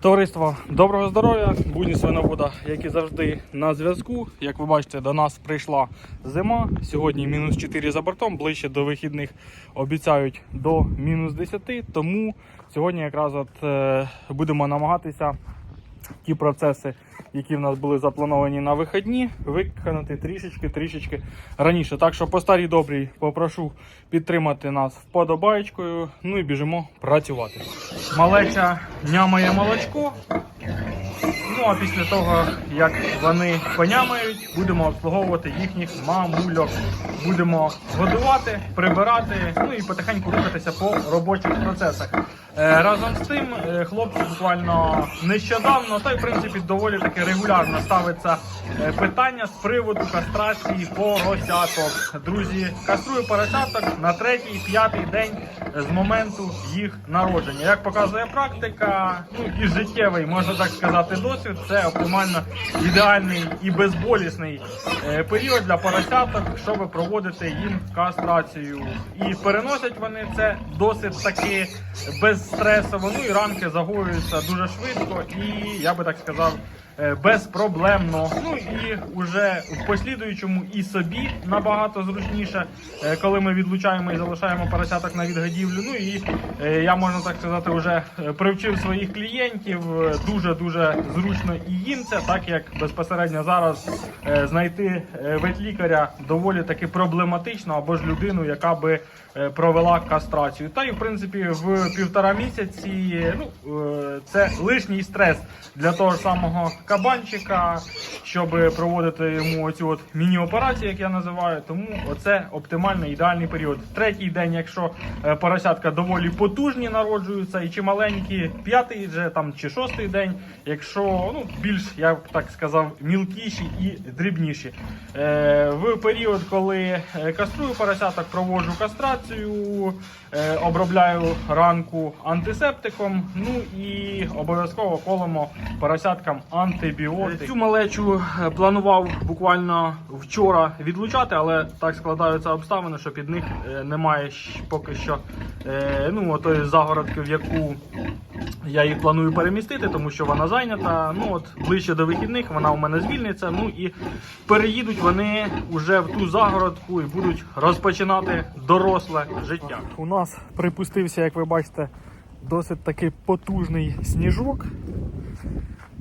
Товариство, доброго здоров'я! Будні свиновода, як і завжди, на зв'язку. Як ви бачите, до нас прийшла зима. Сьогодні мінус 4 за бортом, ближче до вихідних обіцяють до мінус 10. Тому сьогодні якраз от е, будемо намагатися ті процеси, які в нас були заплановані на вихідні, виконати трішечки трішечки раніше. Так що по старій добрій попрошу підтримати нас вподобаєчкою. Ну і біжимо працювати. Малеча нямає молочко. Ну а після того, як вони понямають, будемо обслуговувати їхніх мамульок. Будемо годувати, прибирати, ну і потихеньку рухатися по робочих процесах. Е, разом з тим, е, хлопці буквально нещодавно, та й в принципі доволі таки регулярно ставиться е, питання з приводу кастрації поросяток. Друзі, каструю поросяток на третій, п'ятий день з моменту їх народження. Як показує практика, ну і життєвий, можна так сказати, досвід, це оптимально ідеальний і безболісний е, період для поросяток, щоб проводити їм кастрацію. І переносять вони це досить таки безстресово. Ну і ранки загоюються дуже швидко, і я би так сказав. Е, Безпроблемно. Ну і вже в послідуючому і собі набагато зручніше, е, коли ми відлучаємо і залишаємо поросяток на відгодівлю. Ну і е, я можна так сказати, вже привчив своїх клієнтів. Дуже дуже зручно і їм це, так як безпосередньо зараз знайти ветлікаря доволі таки проблематично або ж людину, яка би провела кастрацію. Та й в принципі в півтора місяці ну, це лишній стрес для того ж самого кабанчика, щоб проводити йому оцю от міні-операцію, як я називаю. Тому оце оптимальний ідеальний період. Третій день, якщо е, поросятка доволі потужні народжуються, і чи маленькі, п'ятий вже там чи шостий день, якщо ну більш я б так сказав, мілкіші і дрібніші. Е, в період, коли е, каструю поросяток, проводжу кастрацію, е, обробляю ранку антисептиком. Ну і обов'язково колемо поросяткам антибіотик. Цю малечу е, планував буквально вчора відлучати, але так складаються обставини, що під них е, немає поки що е, ну, отої загородки, в яку я їх планую перемістити, тому що вона зайнята. Ну от ближче до вихідних вона у мене звільниться. Ну і переїдуть вони вже в ту загородку і будуть розпочинати доросле життя. У нас припустився, як ви бачите, досить таки потужний сніжок.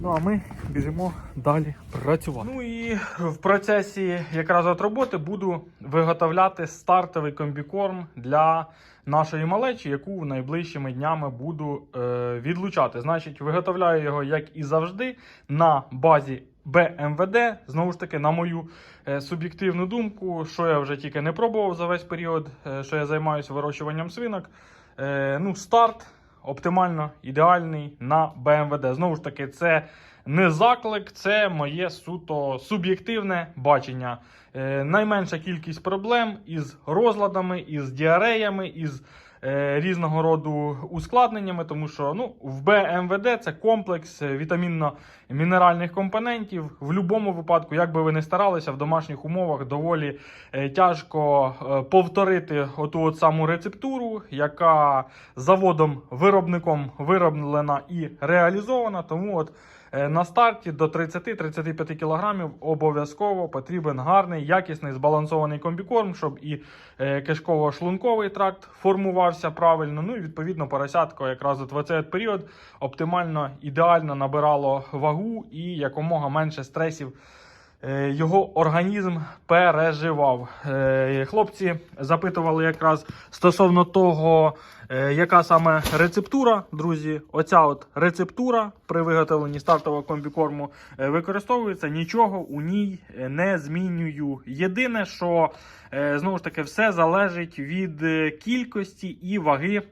Ну а ми біжимо далі працювати. Ну і в процесі якраз от роботи буду виготовляти стартовий комбікорм для нашої малечі, яку найближчими днями буду е, відлучати. Значить, виготовляю його, як і завжди, на базі БМВД. Знову ж таки, на мою е, суб'єктивну думку, що я вже тільки не пробував за весь період, е, що я займаюся вирощуванням свинок. Е, ну, старт оптимально ідеальний на БМВД. Знову ж таки, це не заклик, це моє суто суб'єктивне бачення. Е, найменша кількість проблем із розладами, із діареями, із різного роду ускладненнями, тому що ну, в БМВД це комплекс е, вітамінно-мінеральних компонентів. В будь-якому випадку, як би ви не старалися, в домашніх умовах доволі е, тяжко е, повторити оту от саму рецептуру, яка заводом виробником вироблена і реалізована. Тому от е, на старті до 30-35 кг обов'язково потрібен гарний, якісний, збалансований комбікорм, щоб і е, кишково-шлунковий тракт формувався правильно. Ну і відповідно поросятко якраз от в цей період оптимально ідеально набирало вагу і якомога менше стресів його організм переживав. Е, Хлопці запитували якраз стосовно того, е, яка саме рецептура, друзі. Оця от рецептура при виготовленні стартового комбікорму е, використовується. Нічого у ній е, не змінюю. Єдине, що е, знову ж таки все залежить від е, кількості і ваги.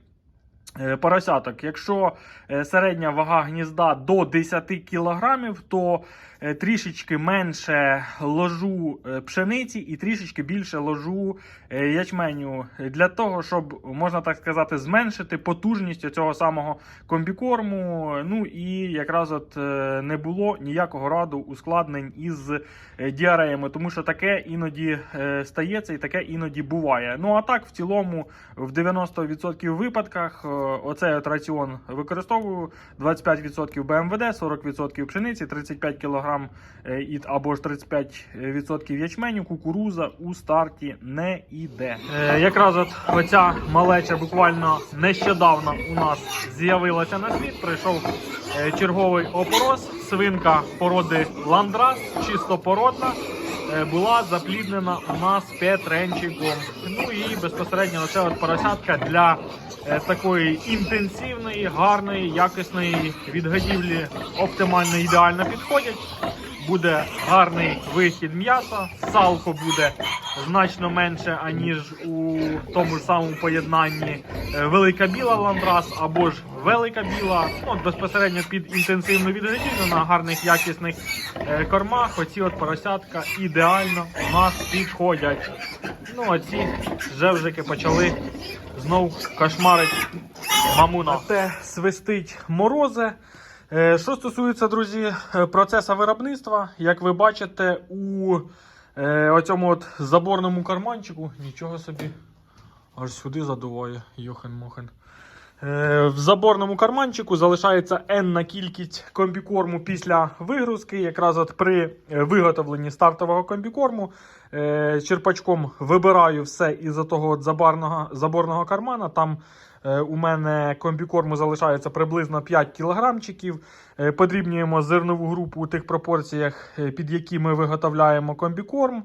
е, Поросяток. Якщо е, середня вага гнізда до 10 кг, то е, трішечки менше ложу е, пшениці і трішечки більше ложу е, ячменю для того, щоб можна так сказати, зменшити потужність цього самого комбікорму. Ну і якраз от е, не було ніякого раду ускладнень із е, діареями, тому що таке іноді е, стається і таке іноді буває. Ну а так, в цілому, в 90% випадках е, оцей от раціон використовую 25% БМВД, 40% пшениці, 35 кг і, або ж 35% ячменю, кукуруза у старті не йде. Е, якраз от оця малеча буквально нещодавно у нас з'явилася на світ. Прийшов е, черговий опорос, свинка породи ландрас, чистопородна. Е, Була запліднена у нас Петренчиком. Ну і безпосередньо це от поросятка для е, такої інтенсивної, гарної, якісної відгодівлі оптимально ідеально підходять. Буде гарний вихід м'яса, салко буде значно менше, аніж у тому ж самому поєднанні е, велика біла ландрас або ж велика біла. Ну, безпосередньо під інтенсивну відгодівлю на гарних якісних е, кормах. Оці от поросятка ідеально у нас підходять. Ну, оці жевжики почали знов кошмарити мамуна. Це свистить морозе. Е, Що стосується, друзі, е, процесу виробництва, як ви бачите, у е, оцьому от заборному карманчику нічого собі аж сюди задуває Йохен-Мохен. В заборному карманчику залишається енна кількість комбікорму після вигрузки. Якраз от при виготовленні стартового комбікорму черпачком вибираю все із того от забарного, заборного кармана. Там у мене комбікорму залишається приблизно 5 кілограмчиків. Е, Подрібнюємо зернову групу у тих пропорціях, е, під які ми виготовляємо комбікорм.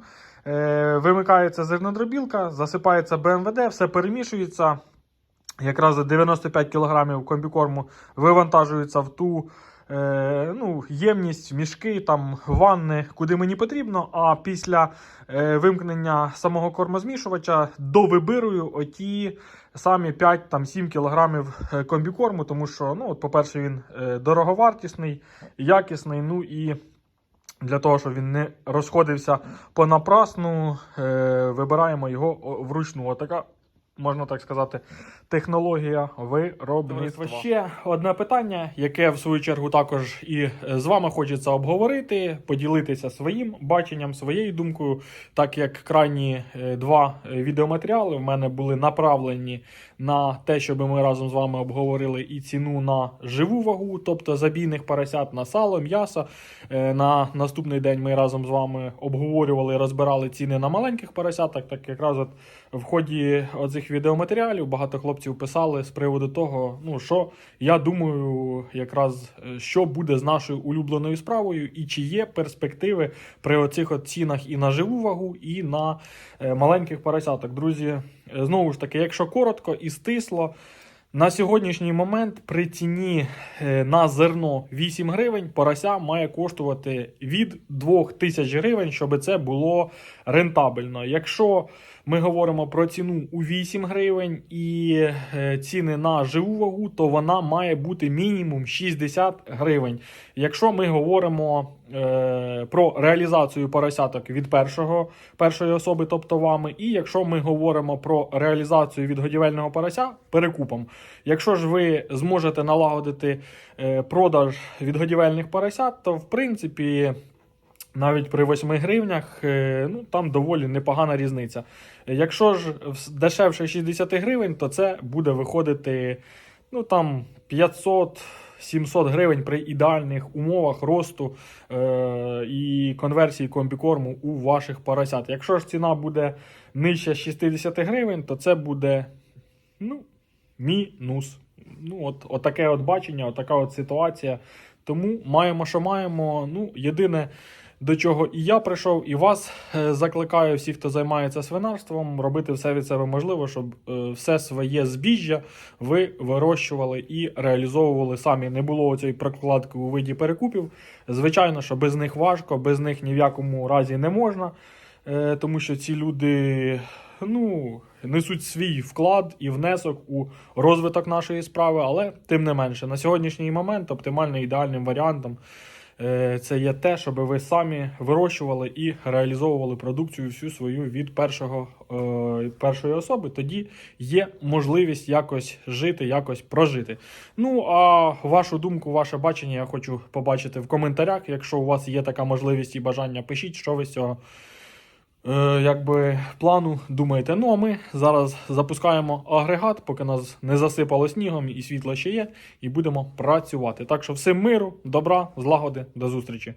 Е, Вимикається зернодробілка, засипається БМВД, все перемішується. Якраз 95 кг комбікорму вивантажується в ту е, ну, ємність, мішки, там, ванни, куди мені потрібно. А після е, вимкнення самого кормозмішувача довибирую оті самі 5-7 кг комбікорму, тому що, ну, от, по-перше, він е, дороговартісний, якісний. ну і для того, щоб він не розходився понапрасну, е, вибираємо його вручну. Отака, можна так сказати, технологія виробництва. Ще одне питання, яке в свою чергу також і з вами хочеться обговорити, поділитися своїм баченням, своєю думкою, так як крайні е, два е, відеоматеріали в мене були направлені на те, щоб ми разом з вами обговорили і ціну на живу вагу, тобто забійних поросят на сало, м'ясо. Е, На наступний день ми разом з вами обговорювали, розбирали ціни на маленьких поросяток. Так якраз от в ході оцих відеоматеріалів багато хлопців писали з приводу того, ну що я думаю, якраз е, що буде з нашою улюбленою справою, і чи є перспективи при оцих от цінах і на живу вагу, і на е, маленьких поросяток. Друзі, е, знову ж таки, якщо коротко і стисло. На сьогоднішній момент при ціні на зерно 8 гривень порося має коштувати від 2 тисяч гривень, щоб це було рентабельно. Якщо ми говоримо про ціну у 8 гривень і е, ціни на живу вагу, то вона має бути мінімум 60 гривень. Якщо ми говоримо е, про реалізацію поросяток від першого, першої особи, тобто вами, і якщо ми говоримо про реалізацію від годівельного порося перекупом. Якщо ж ви зможете налагодити е, продаж від годівельних поросят, то в принципі. Навіть при 8 гривнях е, ну, там доволі непогана різниця. Якщо ж дешевше 60 гривень, то це буде виходити ну, там 500-700 гривень при ідеальних умовах росту е- і конверсії комбікорму у ваших поросят. Якщо ж ціна буде нижче 60 гривень, то це буде ну, мінус. Ну, от, от таке от бачення, от така от ситуація. Тому маємо, що маємо. Ну, єдине, до чого і я прийшов, і вас е, закликаю, всіх, хто займається свинарством, робити все від себе можливо, щоб е, все своє збіжжя ви вирощували і реалізовували самі. Не було цієї прокладки у виді перекупів. Звичайно, що без них важко, без них ні в якому разі не можна, е, тому що ці люди. Ну, несуть свій вклад і внесок у розвиток нашої справи, але тим не менше, на сьогоднішній момент оптимально ідеальним варіантом це є те, щоб ви самі вирощували і реалізовували продукцію всю свою від першого, е, першої особи. Тоді є можливість якось жити, якось прожити. Ну а вашу думку, ваше бачення я хочу побачити в коментарях. Якщо у вас є така можливість і бажання, пишіть, що ви з цього е, якби, плану думаєте. Ну а ми зараз запускаємо агрегат, поки нас не засипало снігом і світло ще є, і будемо працювати. Так що всім миру, добра, злагоди, до зустрічі.